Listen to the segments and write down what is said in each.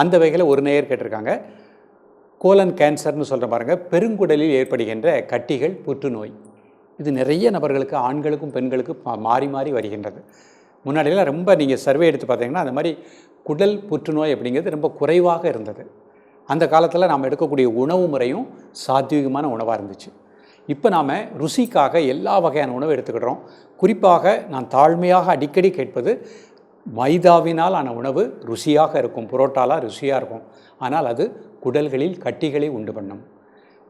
அந்த வகையில் ஒரு நேயர் கேட்டிருக்காங்க. கோலன் கேன்சர்னு சொல்கிற பாருங்கள் பெருங்குடலில் ஏற்படுகின்ற கட்டிகள் புற்றுநோய். இது நிறைய நபர்களுக்கு ஆண்களுக்கும் பெண்களுக்கும் மாறி மாறி வருகின்றது. முன்னாடியெல்லாம் ரொம்ப நீங்கள் சர்வே எடுத்து பார்த்தீங்கன்னா அந்த மாதிரி குடல் புற்றுநோய் அப்படிங்கிறது ரொம்ப குறைவாக இருந்தது. அந்த காலத்தில் நாம் எடுக்கக்கூடிய உணவு முறையும் சாத்வீகமான உணவாக இருந்துச்சு. இப்போ நாம் ருசிக்காக எல்லா வகையான உணவு எடுத்துக்கிடுறோம். குறிப்பாக நான் தாழ்மையாக அடிக்கடி கேட்பது மைதாவினால் ஆன உணவு ருசியாக இருக்கும். புரோட்டாலாம் ருசியாக இருக்கும். ஆனால் அது குடல்களில் கட்டிகளை உண்டு பண்ணும்.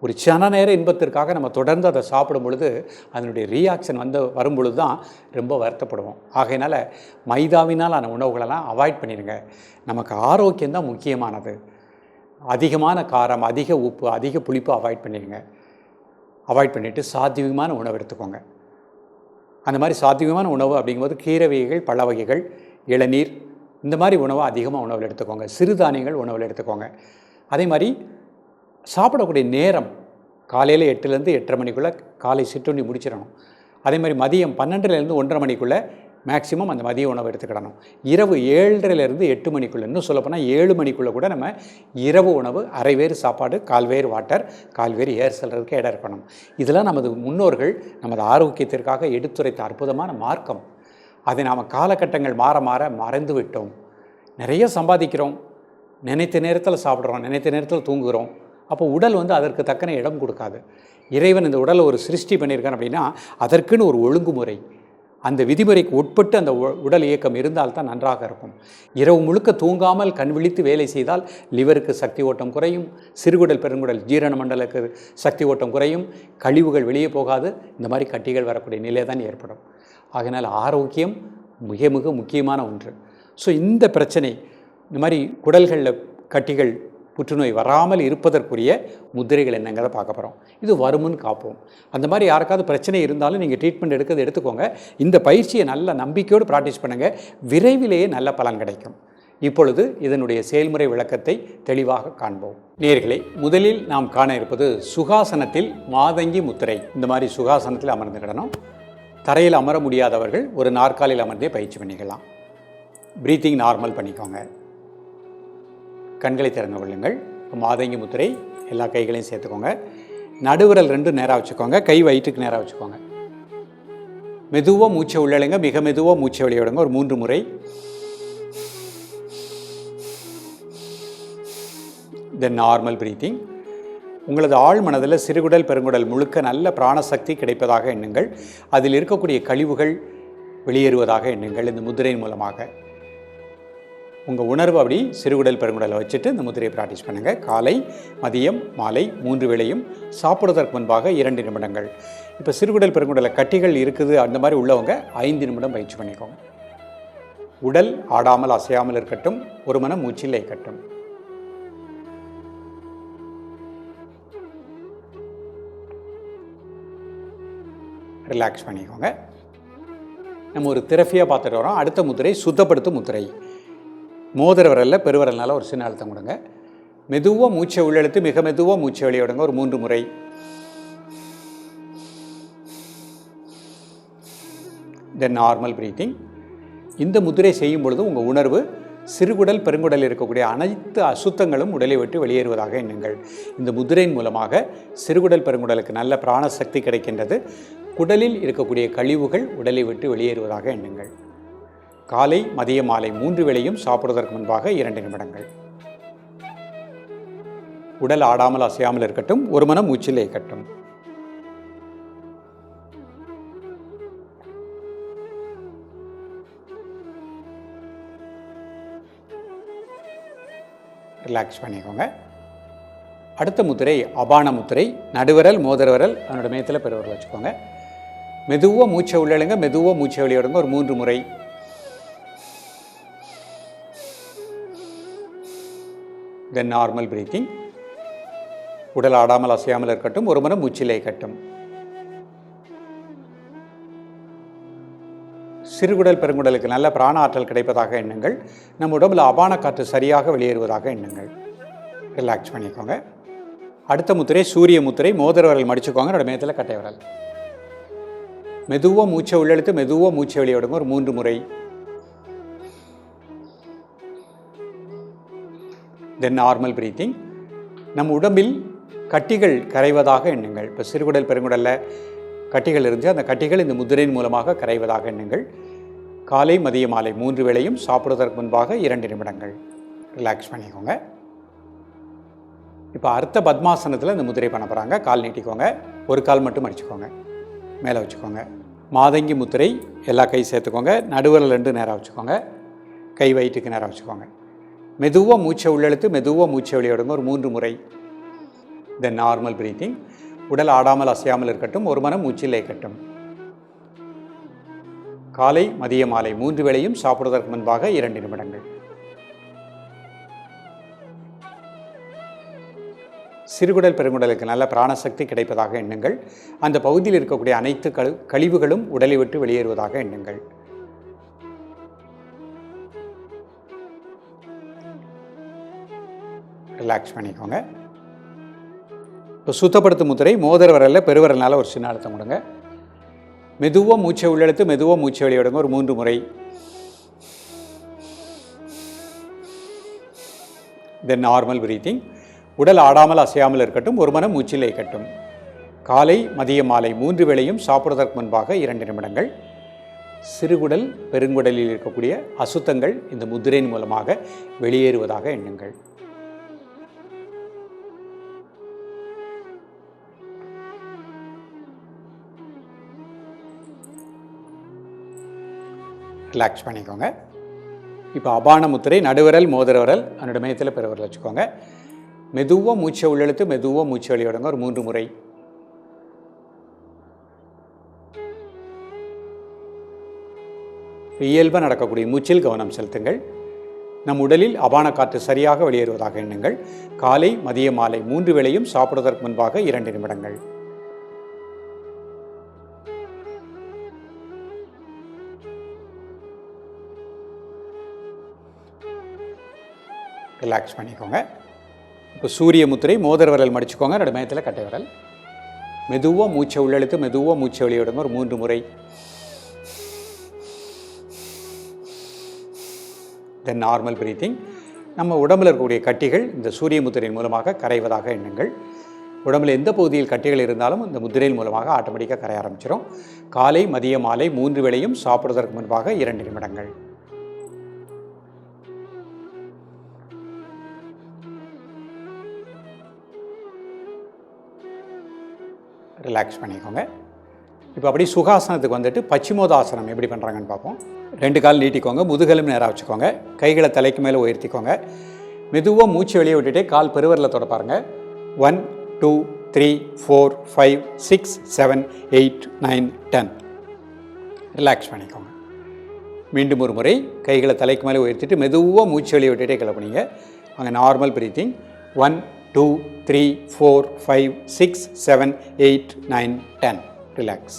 ஒரு சன நேர இன்பத்திற்காக நம்ம தொடர்ந்து அதை சாப்பிடும் பொழுது அதனுடைய ரியாக்ஷன் வந்து வரும் பொழுது தான் ரொம்ப வருத்தப்படுவோம். ஆகையினால் மைதாவினால் ஆன உணவுகளெல்லாம் அவாய்ட் பண்ணிடுங்க. நமக்கு ஆரோக்கியம் தான் முக்கியமானது. அதிகமான காரம் அதிக உப்பு அதிக புளிப்பு அவாய்ட் பண்ணிடுங்க. அவாய்ட் பண்ணிவிட்டு சாத்தியமான உணவு எடுத்துக்கோங்க. அந்த மாதிரி சாத்தியமான உணவு அப்படிங்கும்போது கீரை வகைகள் பழ வகைகள் இளநீர் இந்த மாதிரி உணவை அதிகமாக உணவில் எடுத்துக்கோங்க. சிறுதானியங்கள் உணவில் எடுத்துக்கோங்க. அதே மாதிரி சாப்பிடக்கூடிய நேரம் காலையில் எட்டுலேருந்து எட்டரை மணிக்குள்ளே காலை சிற்றுண்டி முடிச்சிடணும். அதே மாதிரி மதியம் பன்னெண்டுலேருந்து ஒன்றரை மணிக்குள்ளே மேக்ஸிமம் அந்த மதிய உணவு எடுத்துக்கிடணும். இரவு ஏழரைலேருந்து எட்டு மணிக்குள்ளே இன்னும் சொல்லப்போனால் ஏழு மணிக்குள்ளே கூட நம்ம இரவு உணவு அரை வேறு சாப்பாடு கால்வேறு வாட்டர் கால்வேறு ஏர் செல்றதுக்கு இடம் இருக்கணும். இதெல்லாம் நமது முன்னோர்கள் நமது ஆரோக்கியத்திற்காக எடுத்துரைத்த அற்புதமான மார்க்கம். அதை நாம் காலகட்டங்கள் மாற மாற மறந்து விட்டோம். நிறைய சம்பாதிக்கிறோம். நினைத்த நேரத்தில் சாப்பிட்றோம். நினைத்த நேரத்தில் தூங்குகிறோம். அப்போ உடல் வந்து அதற்கு தக்கன இடம் கொடுக்காது. இறைவன் இந்த உடலை ஒரு சிருஷ்டி பண்ணியிருக்கான் அப்படின்னா அதற்குன்னு ஒரு ஒழுங்குமுறை. அந்த விதிமுறைக்கு உட்பட்டு அந்த உ- உடல் இயக்கம் இருந்தால்தான் நன்றாக இருக்கும். இரவு முழுக்க தூங்காமல் கண் விழித்து வேலை செய்தால் லிவருக்கு சக்தி ஓட்டம் குறையும் சிறுகுடல் பெருங்குடல் ஜீரண மண்டலக்கு சக்தி ஓட்டம் குறையும் கழிவுகள் வெளியே போகாது இந்த மாதிரி கட்டிகள் வரக்கூடிய நிலை தான் ஏற்படும். ஆகினால் ஆரோக்கியம் மிக மிக முக்கியமான ஒன்று. ஸோ இந்த பிரச்சனை இந்த மாதிரி குடல்களில் கட்டிகள் புற்றுநோய் வராமல் இருப்பதற்குரிய முத்திரைகள் என்னங்கிறத பார்க்க போகிறோம் இது வருமுன் காப்போம். அந்த மாதிரி யாருக்காவது பிரச்சனை இருந்தாலும் நீங்கள் ட்ரீட்மெண்ட் எடுக்கிறது எடுத்துக்கோங்க. இந்த பயிற்சியை நல்ல நம்பிக்கையோடு ப்ராக்டிஸ் பண்ணுங்கள் விரைவிலேயே நல்ல பலன் கிடைக்கும். இப்பொழுது இதனுடைய செயல்முறை விளக்கத்தை தெளிவாக காண்போம். நேர்களே முதலில் நாம் காண இருப்பது சுகாசனத்தில் மாதங்கி முத்திரை. இந்த மாதிரி சுகாசனத்தில் அமர்ந்துக்கிடணும் தரையில் அமர முடியாதவர்கள் ஒரு நாற்காலியில் அமர்ந்தே பயிற்சி பண்ணிக்கலாம். ப்ரீத்திங் நார்மல் பண்ணிக்கோங்க. கண்களை திறந்து கொள்ளுங்கள். இப்போ மாதங்கி முத்திரை எல்லா கைகளையும் சேர்த்துக்கோங்க. நடுவிரல் ரெண்டும் நேராக வச்சுக்கோங்க. கை வயிற்றுக்கு நேராக வச்சுக்கோங்க. மெதுவாக மூச்சை உள்ளழுங்க மிக மெதுவாக மூச்சை வெளியிடுங்க ஒரு மூன்று முறை. தென் நார்மல் பிரீத்திங் உங்களது ஆழ் மனதில் சிறுகுடல் பெருங்குடல் முழுக்க நல்ல பிராணசக்தி கிடைப்பதாக எண்ணுங்கள். அதில் இருக்கக்கூடிய கழிவுகள் வெளியேறுவதாக எண்ணுங்கள். இந்த முதிரையின் மூலமாக. உங்கள் உணர்வு அப்படி சிறுகுடல் பெருங்குடலை வச்சுட்டு இந்த முதிரையை ப்ராக்டிஸ் பண்ணுங்கள் காலை மதியம் மாலை மூன்று வேளையும் சாப்பிடுவதற்கு முன்பாக இரண்டு நிமிடங்கள். இப்போ சிறுகுடல் பெருங்குடலை கட்டிகள் இருக்குது அந்த மாதிரி உள்ளவங்க ஐந்து நிமிடம் பயிற்சி பண்ணிக்கோங்க. உடல் ஆடாமல் அசையாமல் இருக்கட்டும் ஒரு மனம் மூச்சில் இருக்கட்டும் ரிலாக்ஸ் பண்ணிக்கோங்க. நம்ம ஒரு திரஃபியாக பார்த்துட்டு வரோம். அடுத்த முத்திரை சுத்தப்படுத்தும் முத்திரை. மோதிர விரலில் பெருவரல்னால ஒரு சின்ன அழுத்தம் கொடுங்க. மெதுவாக மூச்சை உள்ளெழுத்து மிக மெதுவாக மூச்சை வெளியிடுங்க ஒரு மூன்று முறை. தென் நார்மல் ப்ரீத்திங் இந்த முதிரை செய்யும் பொழுது உங்கள் உணர்வு சிறுகுடல் பெருங்குடல் இருக்கக்கூடிய அனைத்து அசுத்தங்களும் உடலை விட்டு வெளியேறுவதாக எண்ணுங்கள். இந்த முதிரையின் மூலமாக சிறுகுடல் பெருங்குடலுக்கு நல்ல பிராணசக்தி கிடைக்கின்றது. குடலில் இருக்கக்கூடிய கழிவுகள் உடலை விட்டு வெளியேறுவதாக எண்ணுங்கள். காலை மதிய மாலை மூன்று வேளையும் சாப்பிடுவதற்கு முன்பாக இரண்டு நிமிடங்கள். உடல் ஆடாமல் அசையாமல் இருக்கட்டும் ஒரு மனம் மூச்சிலே கட்டும் ரிலாக்ஸ் பண்ணிக்கோங்க. அடுத்த முத்திரை அபான முத்திரை நடுவிரல் மோதரவிரல் அதனோட மேத்தில் பெருவிரல் வச்சுக்கோங்க. மெதுவாக மூச்சை உள்ளழுங்க மெதுவாக மூச்சை வெளியிடுங்க ஒரு மூன்று முறை. தென் நார்மல் பிரீத்திங் உடல் ஆடாமல் அசையாமல் இருக்கட்டும். ஒரு முறை மூச்சிலே கட்டும். சிறுகுடல் பெருங்குடலுக்கு நல்ல பிராண ஆற்றல் கிடைப்பதாக எண்ணுங்கள். நம்ம உடம்புல அபான காற்று சரியாக வெளியேறுவதாக எண்ணுங்கள். ரிலாக்ஸ் பண்ணிக்கோங்க. அடுத்த முத்திரை சூரிய முத்திரை மோதிர விரல் மடிச்சுக்கோங்க. என்னோட மேத்தில் கட்டை விரல். மெதுவாக மூச்சை உள்ளெழுத்து மெதுவாக மூச்சை வெளியே ஒரு மூன்று முறை. தென் நார்மல் ப்ரீத்திங் நம் உடம்பில் கட்டிகள் கரைவதாக எண்ணுங்கள். இப்போ சிறுகுடல் பெருங்குடலில் கட்டிகள் இருந்து அந்த கட்டிகள் இந்த முதிரையின் மூலமாக கரைவதாக எண்ணுங்கள். காலை மதிய மாலை மூன்று வேளையும் சாப்பிடுவதற்கு முன்பாக இரண்டு நிமிடங்கள். ரிலாக்ஸ் பண்ணிக்கோங்க. இப்போ அர்த்த பத்மாசனத்தில் இந்த முதிரை பண்ண போகிறாங்க கால் நீட்டிக்கோங்க. ஒரு கால் மட்டும் அடிச்சுக்கோங்க. மேலே வச்சுக்கோங்க. மாதங்கி முத்திரை எல்லா கை சேர்த்துக்கோங்க. நடுவரில் ரெண்டு நேரம் வச்சுக்கோங்க. கை வயிற்றுக்கு நேராக வச்சுக்கோங்க. மெதுவாக மூச்சை உள்ளெழுத்து மெதுவாக மூச்சை வெளியிடுங்க ஒரு மூன்று முறை. தென் நார்மல் பிரீத்திங் உடல் ஆடாமல் அசையாமல் இருக்கட்டும். ஒரு மனம் மூச்சில் இருக்கட்டும். காலை மதிய மாலை மூன்று வேளையும் சாப்பிடுவதற்கு முன்பாக இரண்டு நிமிடங்கள். சிறுகுடல் பெருங்குடலுக்கு நல்ல பிராணசக்தி கிடைப்பதாக எண்ணுங்கள். அந்த பகுதியில் இருக்கக்கூடிய அனைத்து கழிவுகளும் உடலை விட்டு வெளியேறுவதாக எண்ணுங்கள். ரிலாக்ஸ் பண்ணிக்கோங்க. இப்போ சுத்தப்படுத்தும் முத்திரை மோதிர விரலில் பெருவிரல்னால ஒரு சின்ன அழுத்தம் கொடுங்க. மெதுவாக மூச்சை உள்ளெடுத்து மெதுவாக மூச்சை வெளியிடுங்க. ஒரு மூன்று முறை. தென் நார்மல் பிரீத்திங் உடல் ஆடாமல் அசையாமல் இருக்கட்டும். ஒரு மனம் மூச்சில் இருக்கட்டும். காலை மதிய மாலை மூன்று வேளையும் சாப்பிடுவதற்கு முன்பாக இரண்டு நிமிடங்கள். சிறுகுடல் பெருங்குடலில் இருக்கக்கூடிய அசுத்தங்கள் இந்த முதிரையின் மூலமாக வெளியேறுவதாக எண்ணுங்கள். ரிலாக்ஸ் பண்ணிக்கோங்க. இப்போ அபான முத்திரை நடுவிரல் மோதிரவரல் அதனோட மையத்தில் பெருவிரல் வச்சுக்கோங்க. மெதுவாக மூச்சை உள்ளெழுத்து மெதுவாக மூச்சு வெளியிடுங்க ஒரு மூன்று முறை. இயல்பாக நடக்கக்கூடிய மூச்சில் கவனம் செலுத்துங்கள். நம் உடலில் அபான காற்று சரியாக வெளியேறுவதாக எண்ணுங்கள். காலை மதிய மாலை மூன்று வேளையும் சாப்பிடுவதற்கு முன்பாக இரண்டு நிமிடங்கள். ரிலாக்ஸ் பண்ணிக்கோங்க. இப்போ சூரிய முத்திரை மோதர் விரல் மடிச்சுக்கோங்க. ரெண்டு மயத்தில் கட்டை விரல். மெதுவாக மூச்சை உள்ளெழுத்து மெதுவாக மூச்சை வெளியிடுங்க ஒரு மூன்று முறை. தென் நார்மல் பிரீத்திங் நம்ம உடம்பில் இருக்கக்கூடிய கட்டிகள் இந்த சூரிய முத்திரையின் மூலமாக கரைவதாக எண்ணுங்கள். உடம்பில் எந்த பகுதியில் கட்டிகள் இருந்தாலும் இந்த முத்திரையின் மூலமாக ஆட்டோமேட்டிக்காக கரைய ஆரம்பிச்சிடும் காலை மதிய மாலை மூன்று வேளையும் சாப்பிடுவதற்கு முன்பாக இரண்டு நிமிடங்கள். ரிலாக்ஸ் பண்ணிக்கோங்க. இப்போ அப்படியே சுகாசனத்துக்கு வந்துட்டு பச்சிமோதாசனம் எப்படி பண்ணுறாங்கன்னு பார்ப்போம். ரெண்டு கால் நீட்டிக்கோங்க முதுகலும் நேராக வச்சுக்கோங்க கைகளை தலைக்கு மேலே உயர்த்திக்கோங்க. மெதுவாக மூச்சு வெளியே விட்டுட்டே கால் பெருவரில் தொட பாருங்கள் one two three four five six seven eight nine ten relax பண்ணிக்கோங்க. மீண்டும் ஒரு முறை கைகளை தலைக்கு மேலே உயர்த்திட்டு மெதுவாக மூச்சு வெளியே விட்டுட்டே கிளப்புனீங்க. அங்கே normal breathing one two three four five six seven eight nine ten. Relax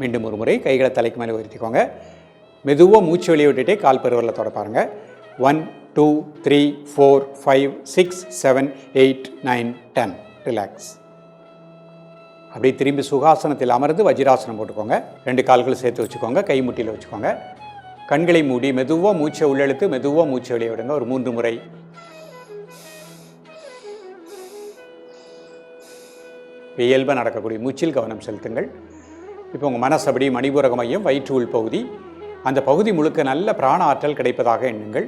மீண்டும் ஒரு முறை கைகளை தலைக்கு மேலே உயர்த்திக்கோங்க. மெதுவாக மூச்சு வெளியே விட்டுட்டே கால் பெருவரில் தொட பாருங்க. One two three four five six seven eight nine ten relax அப்படியே திரும்பி சுகாசனத்தில் அமர்ந்து வஜ்ராசனம் போட்டுக்கோங்க. ரெண்டு கால்களும் சேர்த்து வச்சுக்கோங்க. கை முட்டியில் வச்சுக்கோங்க. கண்களை மூடி மெதுவாக மூச்சை உள்ளெழுத்து மெதுவாக மூச்சை வெளியே விடுங்க. ஒரு மூன்று முறை இயல்பாக நடக்கக்கூடிய மூச்சில் கவனம் செலுத்துங்கள். இப்போ உங்கள் மனசு அப்படி மணிபுரக மையம் வயிற்று உள் பகுதி. அந்த பகுதி முழுக்க நல்ல பிராண ஆற்றல் கிடைப்பதாக எண்ணுங்கள்.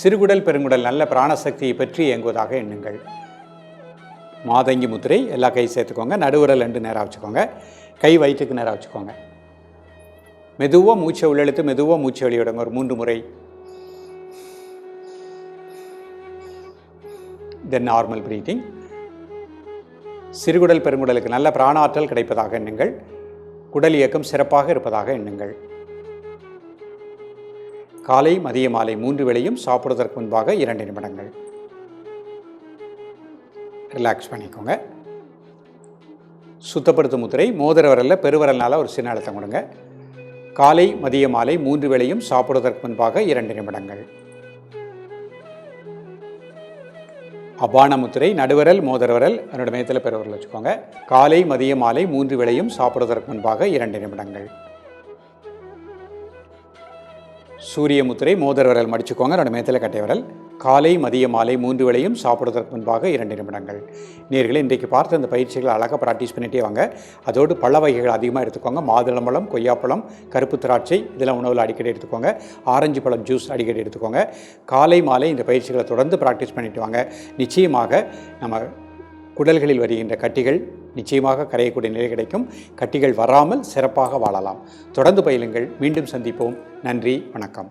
சிறுகுடல் பெருங்குடல் நல்ல பிராணசக்தியை பற்றி இயங்குவதாக எண்ணுங்கள். மாதங்கி முத்திரை எல்லா கை சேர்த்துக்கோங்க. நடுவுரல் ரெண்டு நேராக வச்சுக்கோங்க கை வயிற்றுக்கு நேராக வச்சுக்கோங்க மெதுவாக மூச்சை உள்ளெழுத்து மெதுவாக மூச்சை வெளியிடுங்க. ஒரு மூன்று முறை. தென் நார்மல் ப்ரீத்திங் சிறுகுடல் பெருங்குடலுக்கு நல்ல பிராணாற்றல் கிடைப்பதாக எண்ணுங்கள். குடல் இயக்கம் சிறப்பாக இருப்பதாக எண்ணுங்கள். காலை மதிய மாலை மூன்று வேளையும் சாப்பிடுவதற்கு முன்பாக இரண்டு நிமிடங்கள். ரிலாக்ஸ் பண்ணிக்கோங்க. சுத்தப்படுத்தும் முத்திரை மோதிர விரலில் பெருவிரல்னால ஒரு சின்ன அழுத்தம் கொடுங்க. காலை மதிய மாலை மூன்று வேளையும் சாப்பிடுவதற்கு முன்பாக இரண்டு நிமிடங்கள். அபானமுத்திரை நடுவரல் மோதரவரல் என்னோட மையத்தில் பெருவிரல் வச்சுக்கோங்க. காலை மதிய மாலை மூன்று வேளையும் சாப்பிடுவதற்கு முன்பாக இரண்டு நிமிடங்கள். சூரிய முத்திரை மடிச்சுக்கோங்க. என்னோட மையத்தில் கட்டை விரல். காலை மதிய மாலை மூன்று வேளையும் சாப்பிடுவதற்கு முன்பாக இரண்டு நிமிடங்கள். நேர்களை இன்றைக்கு பார்த்து அந்த பயிற்சிகளை அழகாக ப்ராக்டிஸ் பண்ணிகிட்டே வாங்க. அதோடு பழ வகைகள் அதிகமாக எடுத்துக்கோங்க. மாதுளம்பழம் கொய்யாப்பழம் கருப்பு திராட்சை இதெல்லாம் உணவில் அடிக்கடி எடுத்துக்கோங்க. ஆரஞ்சு பழம் ஜூஸ் அடிக்கடி எடுத்துக்கோங்க. காலை மாலை இந்த பயிற்சிகளை தொடர்ந்து ப்ராக்டிஸ் பண்ணிட்டு வாங்க. நிச்சயமாக நம்ம குடல்களில் வருகின்ற கட்டிகள் நிச்சயமாக கரையக்கூடிய நிலை கிடைக்கும். கட்டிகள் வராமல் சிறப்பாக வாழலாம். தொடர்ந்து பயிலுங்கள். மீண்டும் சந்திப்போம். நன்றி. வணக்கம்.